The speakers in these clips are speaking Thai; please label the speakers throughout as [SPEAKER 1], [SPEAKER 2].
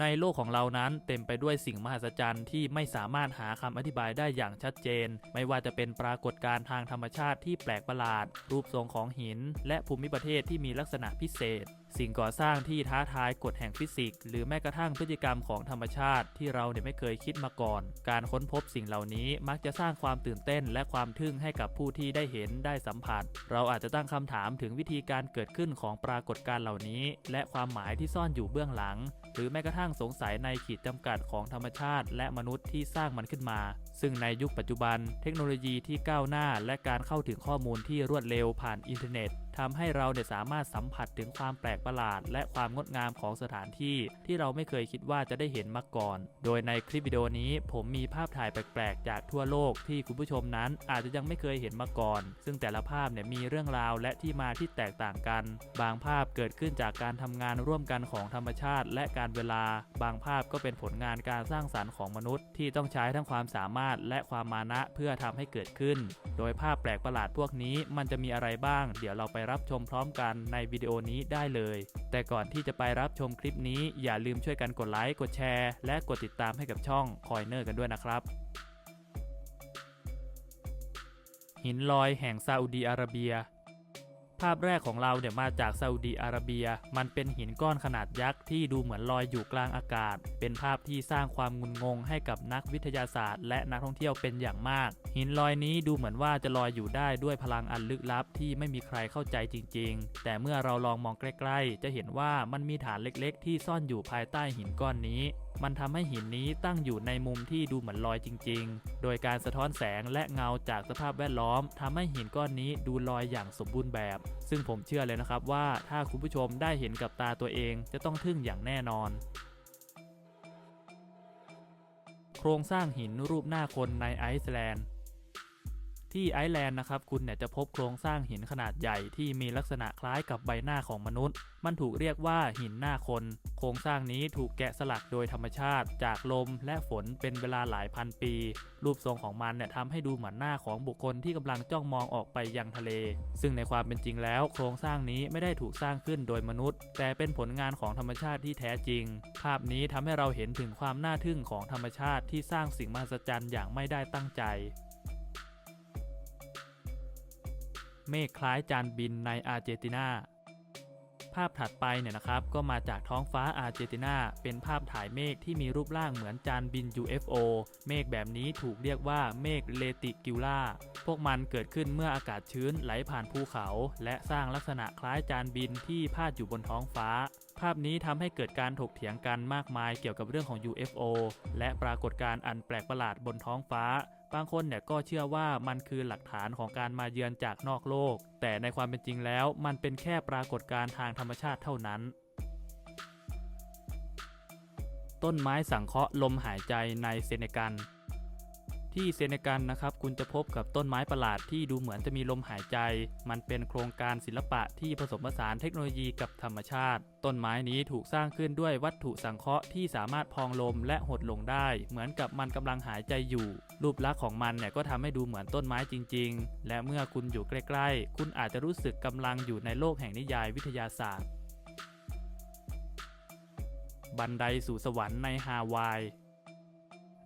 [SPEAKER 1] ในโลกของเรานั้นเต็มไปด้วยสิ่งมหัศจรรย์ที่ไม่สามารถหาคำอธิบายได้อย่างชัดเจน ไม่ว่าจะเป็นปรากฏการณ์ทางธรรมชาติที่แปลกประหลาด รูปทรงของหิน และภูมิประเทศที่มีลักษณะพิเศษ สิ่งก่อสร้างที่ท้าทายกฎแห่งฟิสิกส์หรือแม้กระทั่งพฤติกรรมของธรรมชาติที่เราเนี่ยไม่เคยคิดมาก่อน การค้นพบสิ่งเหล่านี้มักจะสร้างความตื่นเต้น และความทึ่งให้กับผู้ที่ได้เห็นได้สัมผัส เราอาจจะตั้งคำถามถึงวิธีการเกิดขึ้นของปรากฏการณ์เหล่านี้ และความหมายที่ซ่อนอยู่เบื้องหลัง หรือแม้กระทั่งสงสัยในขีดจำกัดของธรรมชาติ และมนุษย์ที่สร้างมันขึ้นมา ซึ่งในยุคปัจจุบัน เทคโนโลยีที่ก้าวหน้า และการเข้าถึงข้อมูลที่รวดเร็วผ่านอินเทอร์เน็ต ทำให้เราเนี่ยสามารถสัมผัสถึงความแปลกประหลาด และความงดงามของสถานที่ ที่เราไม่เคยคิดว่าจะได้เห็นมาก่อน โดยในคลิปวิดีโอนี้ผมมีภาพถ่ายแปลกๆ จากทั่วโลกที่คุณผู้ชมนั้นอาจจะยังไม่เคยเห็นมาก่อน ซึ่งแต่ละภาพเนี่ยมีเรื่องราวและที่มาที่แตกต่างกัน บางภาพเกิดขึ้นจากการทำงานร่วมกันของธรรมชาติ และการเวลา บางภาพก็เป็นผลงานการสร้างสรรค์ของมนุษย์ ที่ต้องใช้ทั้งความสามารถและความมานะเพื่อทำให้เกิดขึ้น โดยภาพแปลกประหลาดพวกนี้มันจะมีอะไรบ้าง เดี๋ยวเราไปรับชมพร้อมกันในวิดีโอนี้ได้เลย แต่ก่อนที่จะไปรับชมคลิปนี้อย่าลืมช่วยกันกดไลค์กดแชร์ และกดติดตามให้กับช่องคอยเนอร์กันด้วยนะครับหินลอยแห่งซาอุดีอาระเบีย ภาพแรกของเราเนี่ยมาจากซาอุดีอาระเบีย มันเป็นหินก้อนขนาดยักษ์ที่ดูเหมือนลอยอยู่กลางอากาศ เป็นภาพที่สร้างความงุนงงให้กับนักวิทยาศาสตร์ และนักท่องเที่ยวเป็นอย่างมาก หินลอยนี้ดูเหมือนว่าจะลอยอยู่ได้ด้วยพลังอันลึกลับที่ไม่มีใครเข้าใจจริง ๆ แต่เมื่อเราลองมองใกล้ ๆ จะเห็นว่ามันมีฐานเล็กๆ ที่ซ่อนอยู่ภายใต้หินก้อนนี้มันทำให้หินนี้ตั้งอยู่ในมุมที่ดูเหมือนลอยจริง ๆ โดยการสะท้อนแสงและเงาจากสภาพแวดล้อมทำให้หินก้อนนี้ดูลอยอย่างสมบูรณ์แบบ ซึ่งผมเชื่อเลยนะครับว่าถ้าคุณผู้ชมได้เห็นกับตาตัวเองจะต้องทึ่งอย่างแน่นอน โครงสร้างหินรูปหน้าคนในไอซ์แลนด์ ที่ไอซ์แลนด์นะครับคุณเนี่ยจะพบโครงสร้างหินขนาดใหญ่ที่มีลักษณะคล้ายกับใบหน้าของมนุษย์ มันถูกเรียกว่าหินหน้าคน โครงสร้างนี้ถูกแกะสลักโดยธรรมชาติ จากลมและฝนเป็นเวลาหลายพันปี รูปทรงของมันเนี่ยทำให้ดูเหมือนหน้าของบุคคลที่กำลังจ้องมองออกไปยังทะเล ซึ่งในความเป็นจริงแล้ว โครงสร้างนี้ไม่ได้ถูกสร้างขึ้นโดยมนุษย์ แต่เป็นผลงานของธรรมชาติที่แท้จริง ภาพนี้ทำให้เราเห็นถึงความน่าทึ่งของธรรมชาติที่สร้างสิ่งมหัศจรรย์อย่างไม่ได้ตั้งใจ เมฆคล้ายจานบินในอาร์เจนตินาภาพถัดไปเนี่ยนะครับก็มาจากท้องฟ้าอาร์เจนตินา เป็นภาพถ่ายเมฆที่มีรูปร่างเหมือนจานบิน UFO เมฆแบบนี้ถูกเรียกว่าเมฆเลติกิล่า พวกมันเกิดขึ้นเมื่ออากาศชื้นไหลผ่านภูเขา และสร้างลักษณะคล้ายจานบินที่พาดอยู่บนท้องฟ้า ภาพนี้ทำให้เกิดการถกเถียงกันมากมายเกี่ยวกับเรื่องของ UFO และปรากฏการณ์อันแปลกประหลาดบนท้องฟ้า บางคนเนี่ยก็เชื่อว่ามันคือหลักฐานของการมาเยือนจากนอกโลก แต่ในความเป็นจริงแล้วมันเป็นแค่ปรากฏการณ์ทางธรรมชาติเท่านั้น ต้นไม้สังเคราะห์ลมหายใจในเซเนกัล ที่เซเนกัลนะครับคุณจะพบกับต้นไม้ประหลาดที่ดูเหมือนจะมีลมหายใจ มันเป็นโครงการศิลปะที่ผสมผสานเทคโนโลยีกับธรรมชาติ ต้นไม้นี้ถูกสร้างขึ้นด้วยวัตถุสังเคราะห์ที่สามารถพองลมและหดลงได้ เหมือนกับมันกำลังหายใจอยู่ รูปลักษณ์ของมันเนี่ยก็ทำให้ดูเหมือนต้นไม้จริง ๆ และเมื่อคุณอยู่ใกล้ๆ คุณอาจจะรู้สึกกำลังอยู่ในโลกแห่งนิยายวิทยาศาสตร์ บันไดสู่สวรรค์ในฮาวาย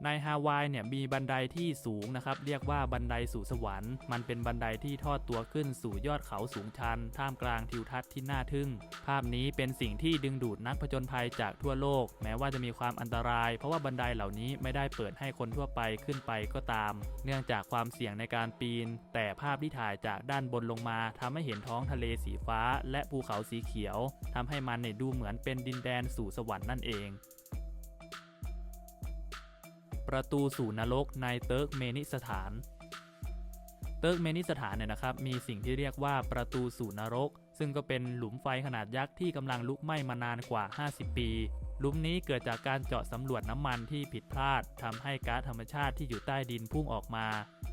[SPEAKER 1] ในฮาวายเนี่ยมีบันไดที่สูงนะครับ เรียกว่าบันไดสู่สวรรค์ มันเป็นบันไดที่ทอดตัวขึ้นสู่ยอดเขาสูงชัน ท่ามกลางทิวทัศน์ที่น่าทึ่ง ภาพนี้เป็นสิ่งที่ดึงดูดนักผจญภัยจากทั่วโลก แม้ว่าจะมีความอันตราย เพราะว่าบันไดเหล่านี้ไม่ได้เปิดให้คนทั่วไปขึ้นไปก็ตาม เนื่องจากความเสี่ยงในการปีน แต่ภาพที่ถ่ายจากด้านบนลงมาทำให้เห็นท้องทะเลสีฟ้า และภูเขาสีเขียวทำให้มันเนี่ยดูเหมือนเป็นดินแดนสู่สวรรค์นั่นเอง ประตูสู่นรกในเติร์กเมนิสถาน เติร์กเมนิสถานเนี่ยนะครับ มีสิ่งที่เรียกว่าประตูสู่นรก ซึ่งก็เป็นหลุมไฟขนาดยักษ์ที่กำลังลุกไหม้มานานกว่า 50 ปี หลุมนี้เกิดจากการเจาะสำรวจน้ำมันที่ผิดพลาดทำให้ก๊าซธรรมชาติที่อยู่ใต้ดินพุ่งออกมา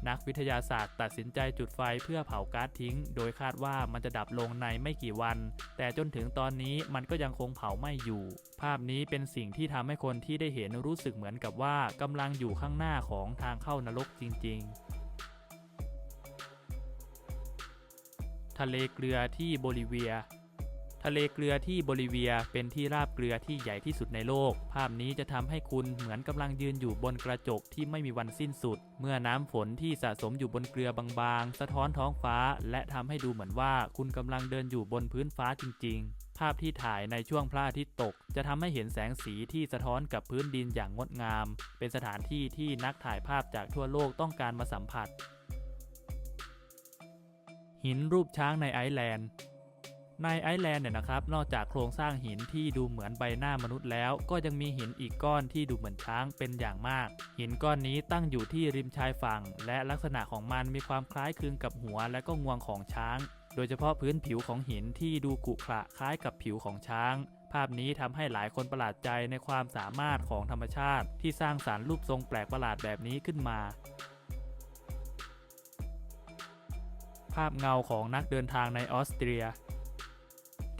[SPEAKER 1] นักวิทยาศาสตร์ตัดสินใจจุดไฟเพื่อเผาก๊าซทิ้ง โดยคาดว่ามันจะดับลงในไม่กี่วัน แต่จนถึงตอนนี้มันก็ยังคงเผาไหม้อยู่ ภาพนี้เป็นสิ่งที่ทำให้คนที่ได้เห็นรู้สึกเหมือนกับว่ากำลังอยู่ข้างหน้าของทางเข้านรกจริง ๆทะเลเกลือที่โบลิเวีย ทะเลเกลือที่โบลิเวียเป็นที่ราบเกลือที่ใหญ่ที่สุดในโลก ภาพนี้จะทำให้คุณเหมือนกำลังยืนอยู่บนกระจกที่ไม่มีวันสิ้นสุด เมื่อน้ำฝนที่สะสมอยู่บนเกลือบางๆ สะท้อนท้องฟ้า และทำให้ดูเหมือนว่าคุณกำลังเดินอยู่บนพื้นฟ้าจริง ๆภาพที่ถ่ายในช่วงพระอาทิตย์ตก จะทำให้เห็นแสงสีที่สะท้อนกับพื้นดินอย่างงดงาม เป็นสถานที่ที่นักถ่ายภาพจากทั่วโลกต้องการมาสัมผัส หินรูปช้างในไอซ์แลนด์ ในไอซ์แลนด์เนี่ยนะครับ นอกจากโครงสร้างหินที่ดูเหมือนใบหน้ามนุษย์แล้ว ก็ยังมีหินอีกก้อนที่ดูเหมือนช้างเป็นอย่างมาก หินก้อนนี้ตั้งอยู่ที่ริมชายฝั่ง และลักษณะของมันมีความคล้ายคลึงกับหัวและก็งวงของช้าง โดยเฉพาะพื้นผิวของหินที่ดูกุขระคล้ายกับผิวของช้าง ภาพนี้ทำให้หลายคนประหลาดใจในความสามารถของธรรมชาติ ที่สร้างสารรค์รูปทรงแปลกประหลาดแบบนี้ขึ้นมาภาพเงาของนักเดินทางในออสเตรีย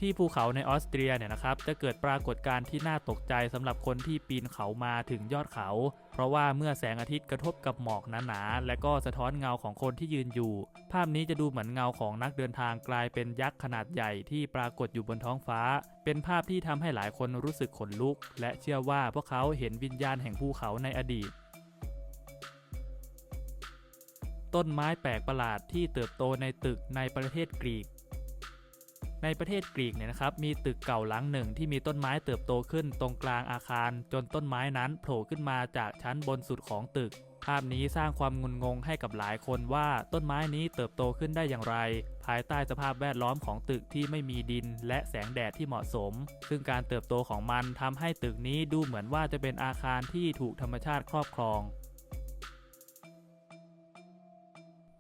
[SPEAKER 1] ที่ภูเขาในออสเตรียเนี่ยนะครับจะเกิดปรากฏการณ์ที่น่าตกใจสำหรับคนที่ปีนเขามาถึงยอดเขา เพราะว่าเมื่อแสงอาทิตย์กระทบกับหมอกหนาๆและก็สะท้อนเงาของคนที่ยืนอยู่ ภาพนี้จะดูเหมือนเงาของนักเดินทางกลายเป็นยักษ์ขนาดใหญ่ที่ปรากฏอยู่บนท้องฟ้า เป็นภาพที่ทำให้หลายคนรู้สึกขนลุก และเชื่อว่าพวกเขาเห็นวิญญาณแห่งภูเขาในอดีตต้นไม้แปลกประหลาดที่เติบโตในตึกในประเทศกรีก ในประเทศกรีกเนี่ยนะครับมีตึกเก่าหลังหนึ่งที่มีต้นไม้เติบโตขึ้นตรงกลางอาคาร จนต้นไม้นั้นโผล่ขึ้นมาจากชั้นบนสุดของตึก ภาพนี้สร้างความงุนงงให้กับหลายคนว่าต้นไม้นี้เติบโตขึ้นได้อย่างไร ภายใต้สภาพแวดล้อมของตึกที่ไม่มีดิน และแสงแดดที่เหมาะสม ซึ่งการเติบโตของมันทำให้ตึกนี้ดูเหมือนว่าจะเป็นอาคารที่ถูกธรรมชาติครอบครอง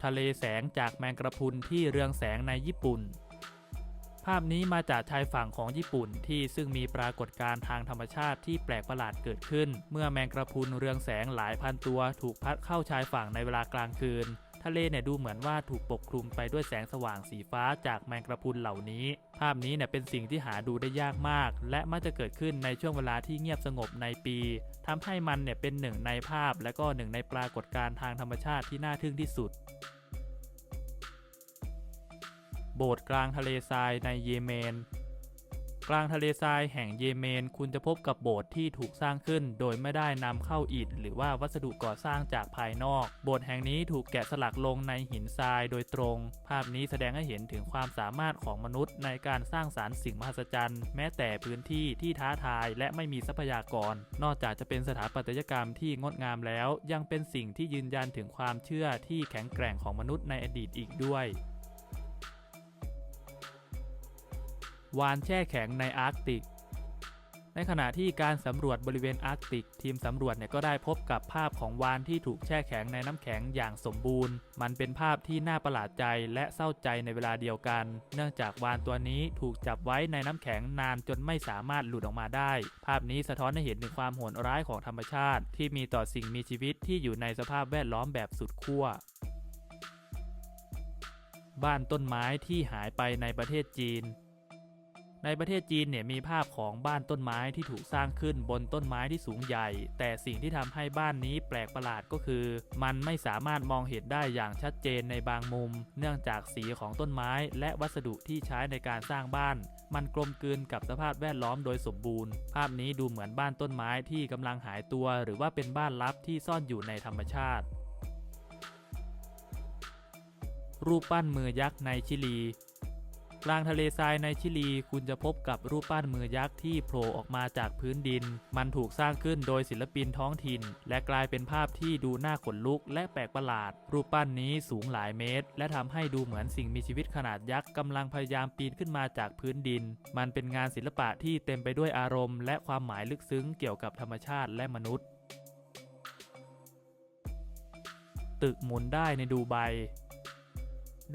[SPEAKER 1] ทะเลแสงจากแมงกระพุนที่เรืองแสงในญี่ปุ่น ภาพนี้มาจากชายฝั่งของญี่ปุ่นที่ซึ่งมีปรากฏการณ์ทางธรรมชาติที่แปลกประหลาดเกิดขึ้น เมื่อแมงกระพุนเรืองแสงหลายพันตัวถูกพัดเข้าชายฝั่งในเวลากลางคืน ทะเลเนี่ยดูเหมือนว่าถูกปกคลุมไปด้วยแสงสว่างสีฟ้าจากแมงกระพุนเหล่านี้ ภาพนี้เนี่ยเป็นสิ่งที่หาดูได้ยากมาก และมักจะเกิดขึ้นในช่วงเวลาที่เงียบสงบในปีทำให้มันเนี่ยเป็นหนึ่งในภาพ และก็หนึ่งในปรากฏการณ์ทางธรรมชาติที่น่าทึ่งที่สุด โบสถ์กลางทะเลทรายในเยเมน กลางทะเลทรายแห่งเยเมน คุณจะพบกับโบสถ์ที่ถูกสร้างขึ้น โดยไม่ได้นำเข้าอิฐ หรือว่าวัสดุก่อสร้างจากภายนอก โบสถ์แห่งนี้ถูกแกะสลักลงในหินทรายโดยตรง ภาพนี้แสดงให้เห็นถึงความสามารถของมนุษย์ในการสร้างสารรค์สิ่งมหัศจรรย์ แม้แต่พื้นที่ที่ท้าทายและไม่มีทรัพยากร นอกจากจะเป็นสถาปัตยกรรมที่งดงามแล้ว ยังเป็นสิ่งที่ยืนยันถึงความเชื่อที่แข็งแกร่งของมนุษย์ในอดีตอีกด้วย วานแช่แข็งในอาร์กติก ในขณะที่การสำรวจบริเวณอาร์กติก ทีมสำรวจเนี่ยก็ได้พบกับภาพของวานที่ถูกแช่แข็งในน้ำแข็งอย่างสมบูรณ์ มันเป็นภาพที่น่าประหลาดใจและเศร้าใจในเวลาเดียวกัน เนื่องจากวานตัวนี้ถูกจับไว้ในน้ำแข็งนานจนไม่สามารถหลุดออกมาได้ ภาพนี้สะท้อนให้เห็นถึงความโหดร้ายของธรรมชาติ ที่มีต่อสิ่งมีชีวิตที่อยู่ในสภาพแวดล้อมแบบสุดขั้วบ้านต้นไม้ที่หายไปในประเทศจีน ในประเทศจีนเนี่ยมีภาพของบ้านต้นไม้ที่ถูกสร้างขึ้นบนต้นไม้ที่สูงใหญ่ แต่สิ่งที่ทำให้บ้านนี้แปลกประหลาดก็คือ มันไม่สามารถมองเห็นได้อย่างชัดเจนในบางมุม เนื่องจากสีของต้นไม้และวัสดุที่ใช้ในการสร้างบ้าน มันกลมกลืนกับสภาพแวดล้อมโดยสมบูรณ์ ภาพนี้ดูเหมือนบ้านต้นไม้ที่กำลังหายตัว หรือว่าเป็นบ้านลับที่ซ่อนอยู่ในธรรมชาติ รูปปั้นมือยักษ์ในชิลี กลางทะเลทรายในชิลี คุณจะพบกับรูปปั้นมือยักษ์ที่โผล่ออกมาจากพื้นดิน มันถูกสร้างขึ้นโดยศิลปินท้องถิ่น และกลายเป็นภาพที่ดูน่าขนลุกและแปลกประหลาด รูปปั้นนี้สูงหลายเมตร และทำให้ดูเหมือนสิ่งมีชีวิตขนาดยักษ์กำลังพยายามปีนขึ้นมาจากพื้นดิน มันเป็นงานศิลปะที่เต็มไปด้วยอารมณ์ และความหมายลึกซึ้งเกี่ยวกับธรรมชาติและมนุษย์ ตึกหมุนได้ในดูไบ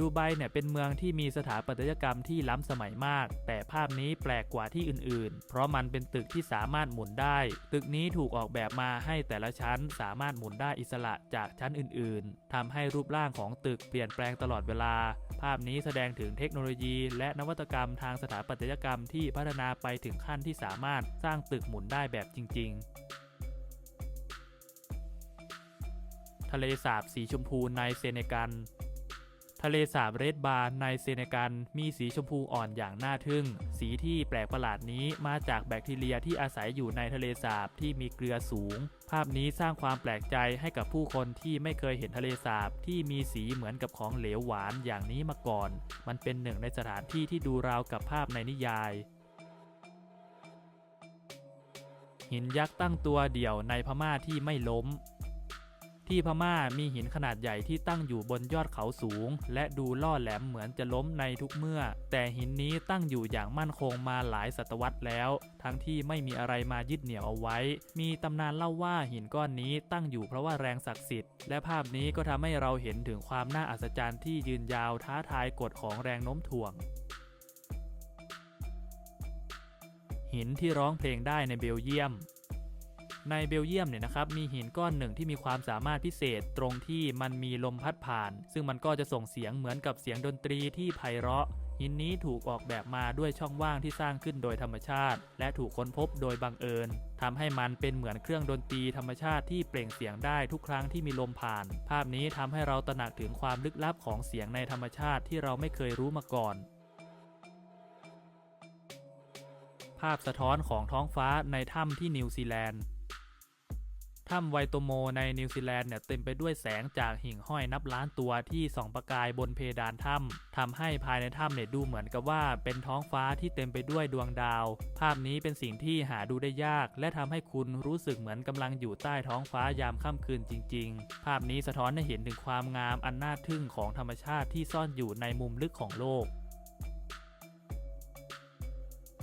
[SPEAKER 1] ดูไบเนี่ยเป็นเมืองที่มีสถาปัตยกรรมที่ล้ำสมัยมาก แต่ภาพนี้แปลกกว่าที่อื่นๆ เพราะมันเป็นตึกที่สามารถหมุนได้ ตึกนี้ถูกออกแบบมาให้แต่ละชั้นสามารถหมุนได้อิสระจากชั้นอื่นๆทำให้รูปร่างของตึกเปลี่ยนแปลงตลอดเวลา ภาพนี้แสดงถึงเทคโนโลยี และนวัตกรรมทางสถาปัตยกรรมที่พัฒนาไปถึงขั้นที่สามารถสร้างตึกหมุนได้แบบจริง ๆทะเลสาบสีชมพูในเซเนกัล ทะเลสาบเรดบาร์ในเซเนกัลมีสีชมพูอ่อนอย่างน่าทึ่ง สีที่แปลกประหลาดนี้มาจากแบคทีเรียที่อาศัยอยู่ในทะเลสาบที่มีเกลือสูง ภาพนี้สร้างความแปลกใจให้กับผู้คนที่ไม่เคยเห็นทะเลสาบที่มีสีเหมือนกับของเหลวหวานอย่างนี้มาก่อน มันเป็นหนึ่งในสถานที่ที่ดูราวกับภาพในนิยายหินยักษ์ตั้งตัวเดี่ยวในพม่าที่ไม่ล้ม ที่พม่ามีหินขนาดใหญ่ที่ตั้งอยู่บนยอดเขาสูง และดูล่อแหลมเหมือนจะล้มในทุกเมื่อ แต่หินนี้ตั้งอยู่อย่างมั่นคงมาหลายศตวรรษแล้ว ทั้งที่ไม่มีอะไรมายึดเหนี่ยวเอาไว้ มีตำนานเล่าว่าหินก้อนนี้ตั้งอยู่เพราะว่าแรงศักดิ์สิทธิ์และภาพนี้ก็ทำให้เราเห็นถึงความน่าอัศจรรย์ที่ยืนยาวท้าทายกฎของแรงโน้มถ่วงหินที่ร้องเพลงได้ในเบลเยียม ในเบลเยียมเนี่ยนะครับมีหินก้อนหนึ่งที่มีความสามารถพิเศษตรงที่มันมีลมพัดผ่าน ซึ่งมันก็จะส่งเสียงเหมือนกับเสียงดนตรีที่ไพเราะ หินนี้ถูกออกแบบมาด้วยช่องว่างที่สร้างขึ้นโดยธรรมชาติ และถูกค้นพบโดยบังเอิญทำให้มันเป็นเหมือนเครื่องดนตรีธรรมชาติที่เปล่งเสียงได้ทุกครั้งที่มีลมผ่าน ภาพนี้ทำให้เราตระหนักถึงความลึกลับของเสียงในธรรมชาติที่เราไม่เคยรู้มาก่อนภาพสะท้อนของท้องฟ้าในถ้ำที่นิวซีแลนด์ ถ้ำไวโตโมในนิวซีแลนด์เนี่ยเต็มไปด้วยแสงจากหิ่งห้อยนับล้านตัวที่ส่องประกายบนเพดานถ้ำทำให้ภายในถ้ำเนี่ยดูเหมือนกับว่าเป็นท้องฟ้าที่เต็มไปด้วยดวงดาว ภาพนี้เป็นสิ่งที่หาดูได้ยาก และทำให้คุณรู้สึกเหมือนกำลังอยู่ใต้ท้องฟ้ายามค่ำคืนจริง ๆ ภาพนี้สะท้อนให้เห็นถึงความงามอันน่าทึ่งของธรรมชาติที่ซ่อนอยู่ในมุมลึกของโลก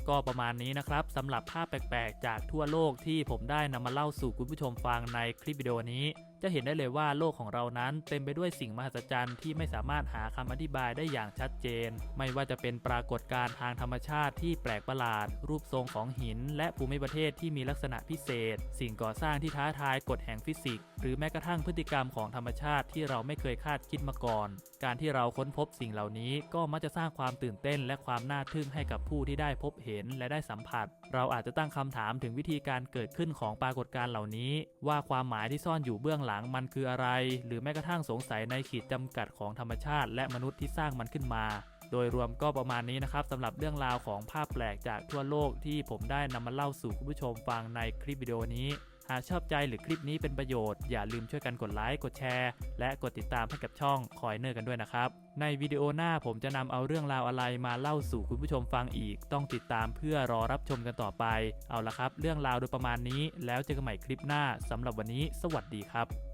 [SPEAKER 1] ก็ประมาณนี้นะครับสำหรับภาพแปลกๆ จากทั่วโลกที่ผมได้นำมาเล่าสู่คุณผู้ชมฟังในคลิปวิดีโอนี้ จะเห็นได้เลยว่าโลกของเรานั้นเต็มไปด้วยสิ่งมหัศจรรย์ที่ไม่สามารถหาคำอธิบายได้อย่างชัดเจน ไม่ว่าจะเป็นปรากฏการณ์ทางธรรมชาติที่แปลกประหลาด รูปทรงของหิน และภูมิประเทศที่มีลักษณะพิเศษ สิ่งก่อสร้างที่ท้าทายกฎแห่งฟิสิกส์หรือแม้กระทั่งพฤติกรรมของธรรมชาติที่เราไม่เคยคาดคิดมาก่อน การที่เราค้นพบสิ่งเหล่านี้ก็มักจะสร้างความตื่นเต้น และความน่าทึ่งให้กับผู้ที่ได้พบเห็นและได้สัมผัส เราอาจจะตั้งคำถามถึงวิธีการเกิดขึ้นของปรากฏการณ์เหล่านี้ ว่าความหมายที่ซ่อนอยู่เบื้องหลังลังมันคืออะไร หรือแม้กระทั่งสงสัยในขีดจำกัดของธรรมชาติ และมนุษย์ที่สร้างมันขึ้นมา โดยรวมก็ประมาณนี้นะครับสำหรับเรื่องราวของภาพแปลกจากทั่วโลกที่ผมได้นำมาเล่าสู่คุณผู้ชมฟังในคลิปวิดีโอนี้ หากชอบใจหรือคลิปนี้เป็นประโยชน์ อย่าลืมช่วยกันกดไลค์ กดแชร์ และกดติดตามให้กับช่องคอยเนอร์กันด้วยนะครับ ในวิดีโอหน้าผมจะนำเอาเรื่องราวอะไรมาเล่าสู่คุณผู้ชมฟังอีก ต้องติดตามเพื่อรอรับชมกันต่อไป เอาละครับ เรื่องราวโดยประมาณนี้ แล้วเจอกันใหม่คลิปหน้าสำหรับวันนี้ สวัสดีครับ